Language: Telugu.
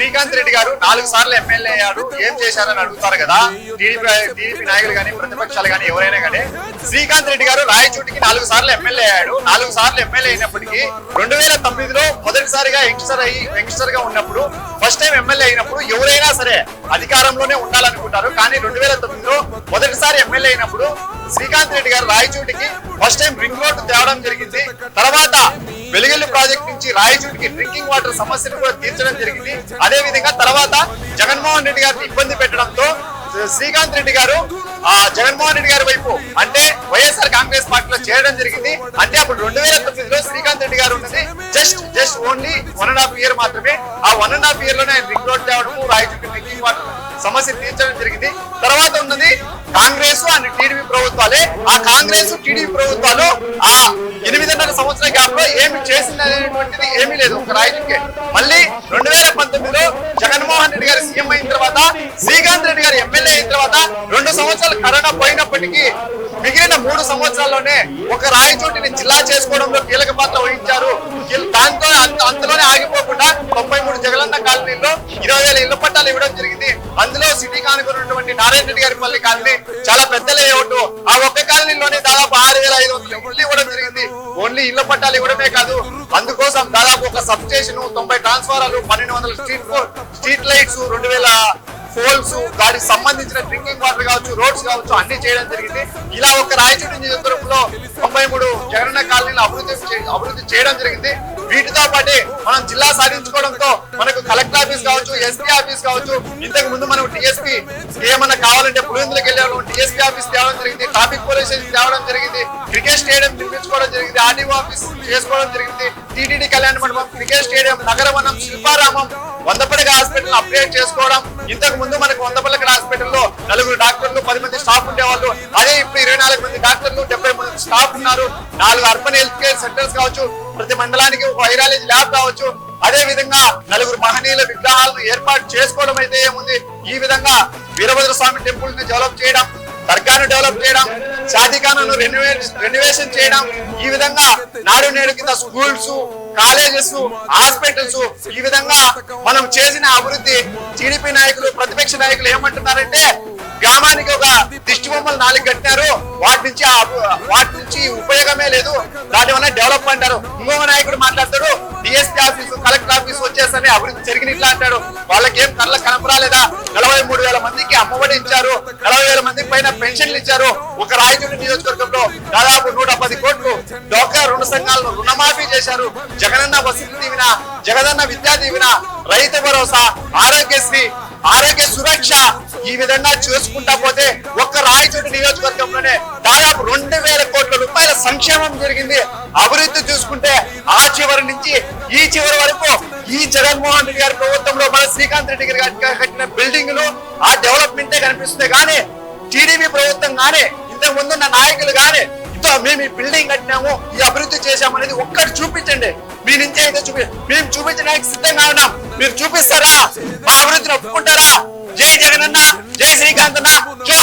శ్రీకాంత్ రెడ్డి గారు నాలుగు సార్లు ఎమ్మెల్యే అయ్యాడు. ఏం చేశారని అడుగుతారు కదా? టీడీపీ టీడీపీ నాయకులు కానీ ప్రతిపక్షాలు కానీ ఎవరైనా కానీ శ్రీకాంత్ రెడ్డి గారు రాయచూటికి నాలుగు సార్లు ఎమ్మెల్యే అయ్యాడు. నాలుగు సార్లు ఎమ్మెల్యే అయినప్పటికీ రెండు వేల తొమ్మిదిలో మొదటిసారిగా యంగ్స్టర్ అయ్యి యంగ్స్టర్గా ఉన్నప్పుడు ఫస్ట్ టైం ఎమ్మెల్యే అయినప్పుడు ఎవరైనా సరే అధికారంలోనే ఉండాలనుకుంటారు. కానీ రెండు వేల తొమ్మిదిలో మొదటిసారి ఎమ్మెల్యే అయినప్పుడు శ్రీకాంత్ రెడ్డి గారు రాయచోటికి ఫస్ట్ టైం రింగ్ రోడ్ తేవడం జరిగింది. తర్వాత వెలుగెల్లి ప్రాజెక్ట్ నుంచి రాయచోటికి డ్రింకింగ్ వాటర్ సమస్యను కూడా తీర్చడం జరిగింది. అదే విధంగా తర్వాత జగన్మోహన్ రెడ్డి గారికి ఇబ్బంది పెట్టడంతో శ్రీకాంత్ రెడ్డి గారు ఆ జగన్మోహన్ రెడ్డి గారి వైపు అంటే కాంగ్రెస్ పార్టీలో చేయడం జరిగింది. అంటే అప్పుడు రెండు వేల తొమ్మిదిలో శ్రీకాంత్ రెడ్డి గారు ఉన్నది. Just just only one and half year మాత్రమే. ఆ వన్ అండ్ హాఫ్ ఇయర్లోనే ఆయన రింగ్ రోడ్ తేవడము రాయచోటి డ్రింకింగ్ వాటర్ సమస్య తీర్చడం జరిగింది. తర్వాత ఉన్నది కాంగ్రెస్ అండ్ టీడీపీ ప్రభుత్వాలే. ఆ కాంగ్రెస్ టీడీపీ ప్రభుత్వాలు ఆ ఎనిమిదిన్నర సంవత్సర గ్యాప్లో ఏమి చేసిందనేటువంటిది ఏమీ లేదు ఒక రాయలకి మళ్ళీ రెండు వేల పంతొమ్మిదిలో జగన్మోహన్ రెడ్డి గారు సీఎం అయిన తర్వాత శ్రీకాంత్ రెడ్డి గారు ఎమ్మెల్యే అయిన తర్వాత రెండు సంవత్సరాలు కరోనా పోయినప్పటికీ మిగిలిన మూడు సంవత్సరాల్లోనే ఒక రాయచోటిని జిల్లా చేసుకోవడంలో కీలక పాత్ర వహించారు. దాంతో అంతలోనే ఆగి ఇరవై వేల ఇళ్ళ పట్టాలు ఇవ్వడం జరిగింది. అందులో సిటీ కానుకున్నటువంటి నారాయణ రెడ్డి గారి పల్లి కాలనీ చాలా పెద్ద లేఅవుట్ ఆ ఒక్క కాలనీలోనే దాదాపు ఆరు వేల ఐదు వందల ఇళ్ళు ఇవ్వడం జరిగింది. ఓన్లీ ఇళ్ళ పట్టాలు ఇవ్వడమే కాదు అందుకోసం దాదాపు ఒక సబ్ స్టేషన్ తొంభై ట్రాన్స్ఫారాలు పన్నెండు వందల స్ట్రీట్ స్ట్రీట్ లైట్స్ రెండు వేల పోల్స్ దానికి సంబంధించిన డ్రింకింగ్ వాటర్ కావచ్చు రోడ్స్ కావచ్చు అన్ని చేయడం జరిగింది. ఇలా ఒక రాయచోటి నియోజకవర్గంలో తొంభై మూడు జగనన్న కాలనీలు అభివృద్ధి అభివృద్ధి చేయడం జరిగింది. అంటే మనం జిల్లా సాధించుకోవడంతో మనకు కలెక్టర్ ఆఫీస్ కావచ్చు ఎస్పీ ఆఫీస్ కావచ్చు ఇంతకు ముందు మనం టీఎస్పీ ఏమన్నా కావాలంటే పులివెందులకు వెళ్ళే టీఎస్పీ ఆఫీస్ తేవడం జరిగింది ట్రాఫిక్ పోలీస్ తేవడం జరిగింది క్రికెట్ స్టేడియం నిర్మించుకోవడం జరిగింది ఆర్డీఓ ఆఫీస్ చేసుకోవడం జరిగింది టీటీడీ కళ్యాణ మండపం క్రికెట్ స్టేడియం నగరవనం శిల్పారామం వందపడగ హాస్పిటల్ అప్గ్రేడ్ చేసుకోవడం ఇంతకు ముందు మనకు వందపల్లకి హాస్పిటల్లో నలుగురు డాక్టర్లు పది మంది స్టాఫ్ ఉండేవాళ్ళు. అదే ఇప్పుడు ఇరవై నాలుగు మంది డాక్టర్లు డెబ్బై మంది స్టాఫ్ ఉన్నారు. నాలుగు అర్బన్ హెల్త్ కేర్ సెంటర్స్ కావచ్చు ప్రతి మండలానికి ఒక వైరాలజీ ల్యాబ్ కావచ్చు. అదే విధంగా నలుగురు మహనీయుల విగ్రహాలను ఏర్పాటు చేసుకోవడం అయితే ఏముంది? ఈ విధంగా వీరభద్ర స్వామి టెంపుల్ని డెవలప్ చేయడం దర్గాను డెవలప్ చేయడం షాదీఖానాను రెన్యువేషన్ చేయడం ఈ విధంగా నాడు నేడు కింద స్కూల్స్ కాలేజెస్ హాస్పిటల్స్ ఈ విధంగా మనం చేసిన అభివృద్ధి టీడీపీ నాయకులు ప్రతిపక్ష నాయకులు ఏమంటున్నారంటే గ్రామానికి ఒక దిష్టి బొమ్మలు నాలుగు కట్టినారు. వాటి నుంచి వాటి నుంచి ఉపయోగమే లేదు. దాని వల్ల డెవలప్ అంటారు. ఇంకొక నాయకుడు మాట్లాడతాడు D S P office collector office వచ్చేసరి అభివృద్ధి జరిగినట్లా అంటాడు. వాళ్ళకేం కళ్ళ కనపరాలేదా నలభై మూడు వేల మందికి అమ్మఒడి ఇచ్చారు. నలభై వేల మంది పైన పెన్షన్లు ఇచ్చారు. ఒక రాయచూడి నియోజకవర్గంలో దాదాపు నూట పది కోట్లు డోకా రుణ సంఘాలను రుణమాఫీ చేశారు. జగనన్న వసతి దీవిన జగనన్న విద్యా దీవిన రైతు భరోసా ఆరోగ్యశ్రీ ఆరోగ్య ఈ విధంగా చూసుకుంటా పోతే ఒక్క రాయచోటి నియోజకవర్గంలోనే దాదాపు రెండు వేల కోట్ల రూపాయల సంక్షేమం జరిగింది. అభివృద్ధి చూసుకుంటే ఆ చివరి నుంచి ఈ చివరి వరకు ఈ జగన్మోహన్ రెడ్డి గారి ప్రభుత్వంలో మన శ్రీకాంత్ రెడ్డి గారి కట్టిన బిల్డింగ్లు ఆ డెవలప్మెంటే కనిపిస్తుంది కానీ టీడీపీ ప్రభుత్వం కానీ ఇంతకు ముందున్న నాయకులు కానీ ఇంతో మేము ఈ బిల్డింగ్ కట్టినాము ఈ అభివృద్ధి చేశాము అనేది ఒక్కటి చూపించండి. మీ నుంచి అయితే చూపి మేము చూపించడానికి సిద్ధంగా ఉన్నాం. మీరు చూపిస్తారా? మా అభివృద్ధిని ఒప్పుకుంటారా? జై జగనన్న జై శ్రీకాంత్ అన్న జై